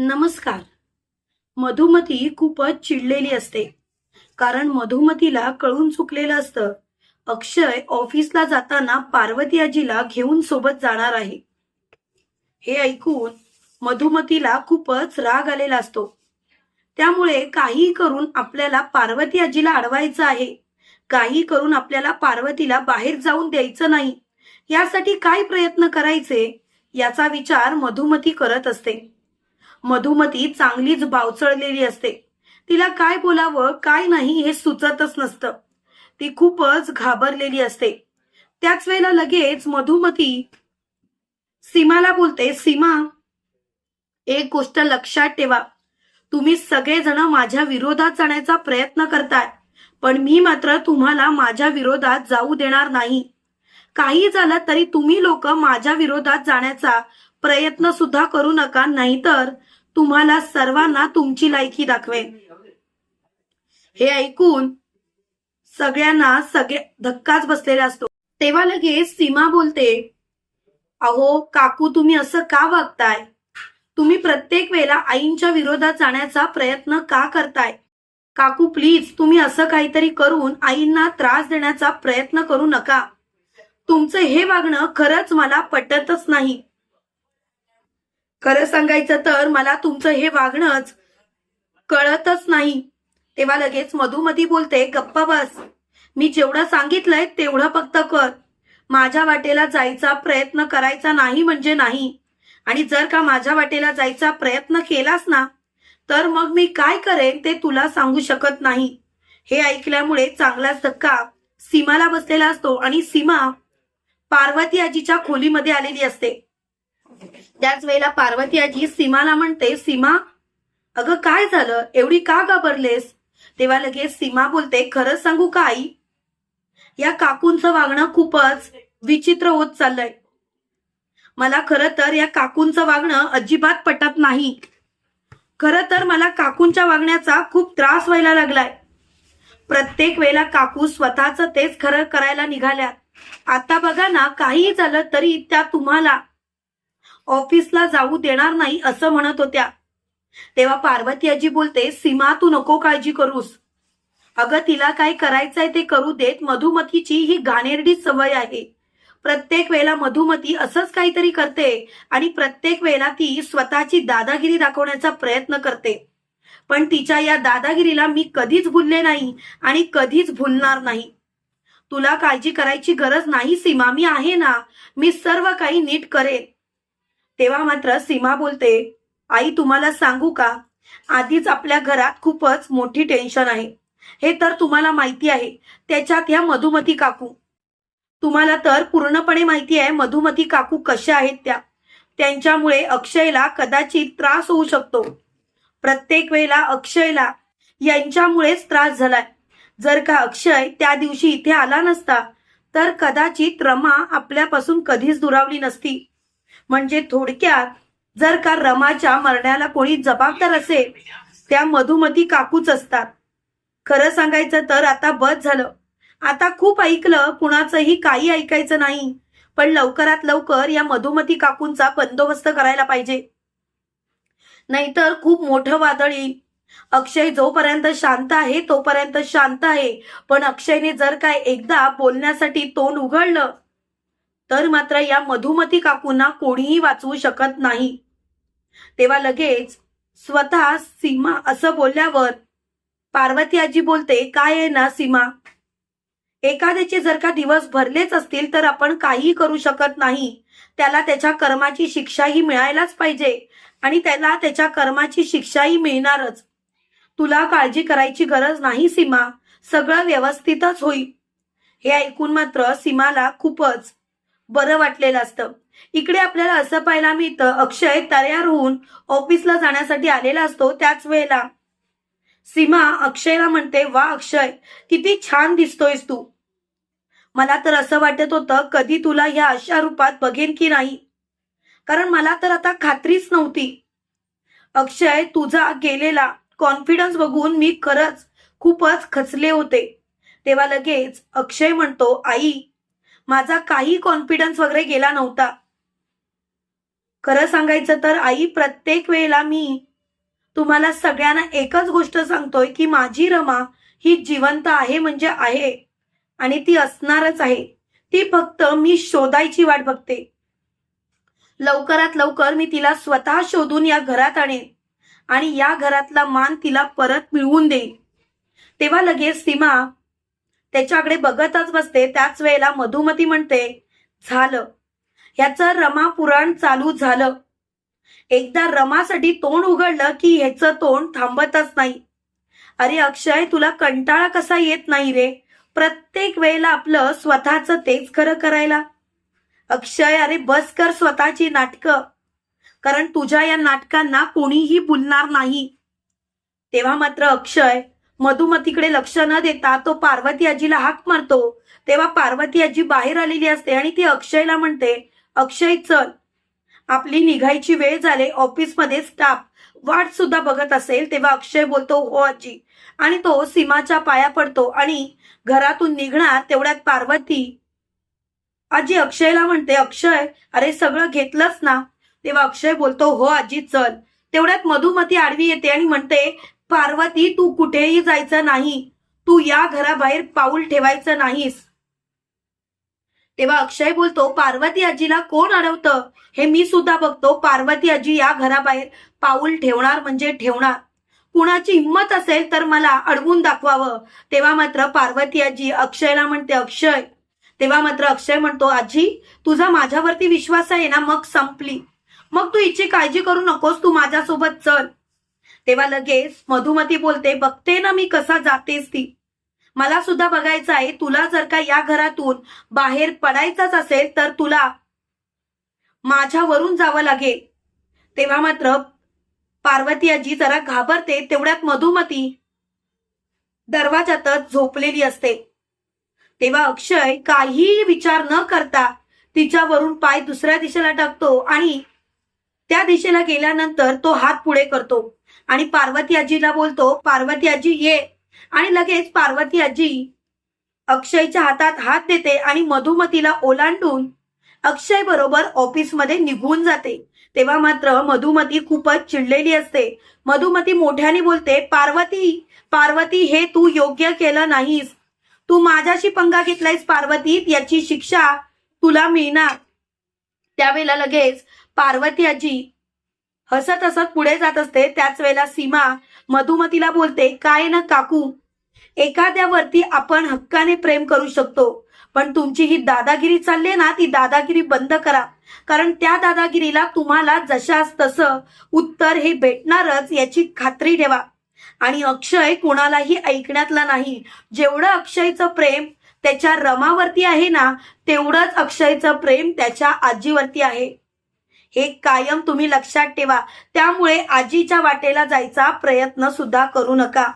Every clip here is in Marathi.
नमस्कार. मधुमती खूपच चिडलेली असते. कारण मधुमतीला कळून चुकलेलं असतं. अक्षय ऑफिसला जाताना पार्वती आजीला घेऊन सोबत जाणार आहे. हे ऐकून मधुमतीला खूपच राग आलेला असतो. त्यामुळे काही करून आपल्याला पार्वती आजीला अडवायचं आहे. काही करून आपल्याला पार्वतीला बाहेर जाऊन द्यायचं नाही. यासाठी काय प्रयत्न करायचे? याचा विचार मधुमती करत असते. मधुमती चांगलीच बावचळलेली असते. तिला काय बोलावं काय नाही हे सुचतच नसतं. ती खूपच घाबरलेली असते. त्याच वेळेला लगेच मधुमती सीमाला बोलते सीमा एक गोष्ट लक्षात ठेवा. तुम्ही सगळेजण माझ्या विरोधात जाण्याचा प्रयत्न करताय पण मी मात्र तुम्हाला माझ्या विरोधात जाऊ देणार नाही. काही झालं तरी तुम्ही लोक माझ्या विरोधात जाण्याचा प्रयत्न सुद्धा करू नका नाहीतर तुम्हाला सर्वांना तुमची लायकी दाखवेन. हे ऐकून सगळ्यांना सगळे धक्काच बसलेला असतो. तेव्हा लगेच सीमा बोलते अहो काकू तुम्ही असं का वागताय? तुम्ही प्रत्येक वेळेला आईंच्या विरोधात जाण्याचा प्रयत्न का करताय? काकू प्लीज तुम्ही असं काहीतरी करून आईंना त्रास देण्याचा प्रयत्न करू नका. तुमचं हे वागणं खरंच मला पटतच नाही. खरं सांगायचं तर मला तुमचं हे वागणंच कळतच नाही. तेव्हा लगेच मधुमती बोलते गप्पा बस. मी जेवढं सांगितलंय तेवढं फक्त कर. माझ्या वाटेला जायचा प्रयत्न करायचा नाही म्हणजे नाही. आणि जर का माझ्या वाटेला जायचा प्रयत्न केलास ना तर मग मी काय करेन ते तुला सांगू शकत नाही. हे ऐकल्यामुळे चांगलाच धक्का सीमाला बसलेला असतो आणि सीमा पार्वती आजीच्या खोलीमध्ये आलेली असते. त्याच वेळेला पार्वती आजी सीमाला म्हणते सीमा अगं काय झालं? एवढी का घाबरलेस? तेव्हा लगेच सीमा बोलते खरंच सांगू का आई? या काकूंचं वागणं खूपच विचित्र होत चाललंय. मला खरं तर या काकूंचं वागणं अजिबात पटत नाही. खरं तर मला काकूंच्या वागण्याचा खूप त्रास व्हायला लागलाय. प्रत्येक वेळेला काकू स्वतःच तेच खरं करायला निघाल्यात. आता बघा ना काही झालं तरी त्या तुम्हाला ऑफिसला जाऊ देणार नाही असं म्हणत होत्या. तेव्हा पार्वती आजी बोलते सीमा तू नको काळजी करूस. अगं तिला काय करायचंय ते करू देत मधुमतीची ही घाणेरडी सवय आहे. प्रत्येक वेळेला मधुमती असंच काहीतरी करते आणि प्रत्येक वेळेला ती स्वतःची दादागिरी दाखवण्याचा प्रयत्न करते. पण तिच्या या दादागिरीला मी कधीच भुलले नाही आणि कधीच भुलणार नाही. तुला काळजी करायची गरज नाही सीमा. मी आहे ना मी सर्व काही नीट करेन. तेव्हा मात्र सीमा बोलते आई तुम्हाला सांगू का? आधीच आपल्या घरात खूपच मोठी टेन्शन आहे. हे तर तुम्हाला माहिती आहे. त्याच्यात ह्या मधुमती काकू. तुम्हाला तर पूर्णपणे माहिती आहे मधुमती काकू कशा आहेत त्या. त्यांच्यामुळे अक्षयला कदाचित त्रास होऊ शकतो. प्रत्येक वेळेला अक्षयला यांच्यामुळेच त्रास झालाय. जर का अक्षय त्या दिवशी इथे आला नसता तर कदाचित रमा आपल्यापासून कधीच दुरावली नसती. म्हणजे थोडक्यात जर का रमाच्या मरण्याला कोणी जबाबदार असेल त्या मधुमती काकूच असतात. खरं सांगायचं तर आता बस झालं. आता खूप ऐकलं कुणाचंही काही ऐकायचं नाही. पण लवकरात लवकर या मधुमती काकूंचा बंदोबस्त करायला पाहिजे. नाहीतर खूप मोठं वादळ येईल. अक्षय जोपर्यंत शांत आहे तोपर्यंत शांत आहे. पण अक्षयने जर काय एकदा बोलण्यासाठी तोंड उघडलं तर मात्र या मधुमती काकूंना कोणीही वाचवू शकत नाही. तेव्हा लगेच स्वतः सीमा असं बोलल्यावर पार्वती आजी बोलते काय आहे ना सीमा? एखाद्याचे जर का दिवस भरलेच असतील तर आपण काहीही करू शकत नाही. त्याला त्याच्या कर्माची शिक्षाही मिळायलाच पाहिजे आणि त्याला त्याच्या कर्माची शिक्षाही मिळणारच. तुला काळजी करायची गरज नाही सीमा. सगळं व्यवस्थितच होईल. हे ऐकून मात्र सीमाला खूपच बरं वाटलेलं असतं. इकडे आपल्याला असं पाहायला मिळतं अक्षय तयार होऊन ऑफिसला जाण्यासाठी आलेला असतो त्याच वेळेला. सीमा अक्षयला म्हणते वा अक्षय किती छान दिसतोयस तू. मला तर असं वाटत होतं कधी तुला या अशा रूपात बघेन की नाही? कारण मला तर आता खात्रीच नव्हती. अक्षय तुझा गेलेला कॉन्फिडन्स बघून मी खरंच खूपच खचले होते. तेव्हा लगेच अक्षय म्हणतो आई माझा काही कॉन्फिडन्स वगैरे गेला नव्हता. खरं सांगायचं तर आई प्रत्येक वेळेला मी तुम्हाला सगळ्यांना एकच गोष्ट सांगतोय की माझी रमा ही जिवंत आहे म्हणजे आहे आणि ती असणारच आहे. ती फक्त मी शोधायची वाट बघते. लवकरात लवकर मी तिला स्वतः शोधून या घरात आणेन आणि या घरातला मान तिला परत मिळवून देईन. तेव्हा लगेच सीमा त्याच्याकडे बघतच बसते. त्याच वेळेला मधुमती म्हणते झालं. ह्याचं रमा पुराण चालू झालं. एकदा रमासाठी तोंड उघडलं की ह्याचं तोंड थांबतच नाही. अरे अक्षय तुला कंटाळा कसा येत नाही रे? प्रत्येक वेळेला आपलं स्वतःच तेच खरं करायला. अक्षय अरे बस कर स्वतःची नाटकं. कारण तुझ्या या नाटकांना कोणीही बोलणार नाही. तेव्हा मात्र अक्षय मधुमतीकडे लक्ष न देता तो पार्वती आजीला हाक मारतो. तेव्हा पार्वती आजी बाहेर आलेली असते आणि ती अक्षयला म्हणते अक्षय चल. आपली निघायची वेळ झाले ऑफिसमध्ये स्टाफ वाट सुद्धा बघत असेल तेव्हा अक्षय बोलतो हो आजी. आणि तो सीमाच्या पाया पडतो आणि घरातून निघणार तेवढ्यात पार्वती आजी अक्षयला म्हणते अक्षय अरे सगळं घेतलंच ना? तेव्हा अक्षय बोलतो हो आजी चल. तेवढ्यात मधुमती आडवी येते आणि म्हणते पार्वती तू कुठेही जायचं नाही. तू या घराबाहेर पाऊल ठेवायचं नाहीस. तेव्हा अक्षय बोलतो पार्वती आजीला कोण अडवतं? हे मी सुद्धा बघतो. पार्वती आजी या घराबाहेर पाऊल ठेवणार म्हणजे ठेवणार. कुणाची हिंमत असेल तर मला अडवून दाखवावं. तेव्हा मात्र पार्वती आजी अक्षयला म्हणते अक्षय. तेव्हा मात्र अक्षय म्हणतो आजी तुझा माझ्यावरती विश्वास आहे ना मग संपली. मग तू हिची काळजी करू नकोस तू माझ्यासोबत चल. तेव्हा लगेच मधुमती बोलते बघते ना मी कसा जातेस ती. मला सुद्धा बघायचं आहे तुला जर का या घरातून बाहेर पडायचंच असेल तर तुला माझ्यावरून जावं लागेल. तेव्हा मात्र पार्वती आजी जरा घाबरते तेवढ्यात मधुमती दरवाजातच झोपलेली असते. तेव्हा अक्षय काहीही विचार न करता तिच्यावरून पाय दुसऱ्या दिशेला टाकतो आणि त्या दिशेला गेल्यानंतर तो हात पुढे करतो. आणि पार्वती आजीला बोलतो पार्वती आजी ये. आणि लगेच पार्वती आजी अक्षयच्या हातात हात देते आणि मधुमतीला ओलांडून अक्षय बरोबर ऑफिसमध्ये निघून जाते. तेव्हा मात्र मधुमती खूपच चिडलेली असते. मधुमती मोठ्याने बोलते पार्वती पार्वती हे तू योग्य केलं नाहीस. तू माझ्याशी पंगा घेतलायस पार्वती. याची शिक्षा तुला मिळणार. त्यावेळेला लगेच पार्वती आजी हसत हसत पुढे जात असते. त्याच वेळेला सीमा मधुमतीला बोलते काय ना काकू? एखाद्यावरती आपण हक्काने प्रेम करू शकतो पण तुमची ही दादागिरी चालली ना ती दादागिरी बंद करा. कारण त्या दादागिरीला तुम्हाला जशास तसं उत्तर हे भेटणारच याची खात्री ठेवा. आणि अक्षय कोणालाही ऐकण्यातला नाही. जेवढं अक्षयचं प्रेम त्याच्या रमावरती आहे ना तेवढंच अक्षयचं प्रेम त्याच्या आजीवरती आहे. हे कायम तुम्ही लक्षात ठेवा. त्यामुळे आजीच्या वाटेला जायचा प्रयत्न सुद्धा करू नका.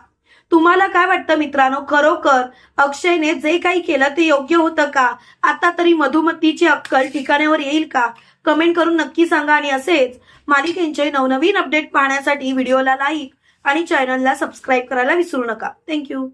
तुम्हाला काय वाटतं मित्रांनो? खरोखर अक्षयने जे काही केलं ते योग्य होतं का? आता तरी मधुमतीची अक्कल ठिकाण्यावर येईल का? कमेंट करून नक्की सांगा आणि असेच मालिकेंचे नवनवीन अपडेट पाहण्यासाठी व्हिडिओला लाईक आणि चॅनलला सबस्क्राईब करायला विसरू नका. थँक्यू.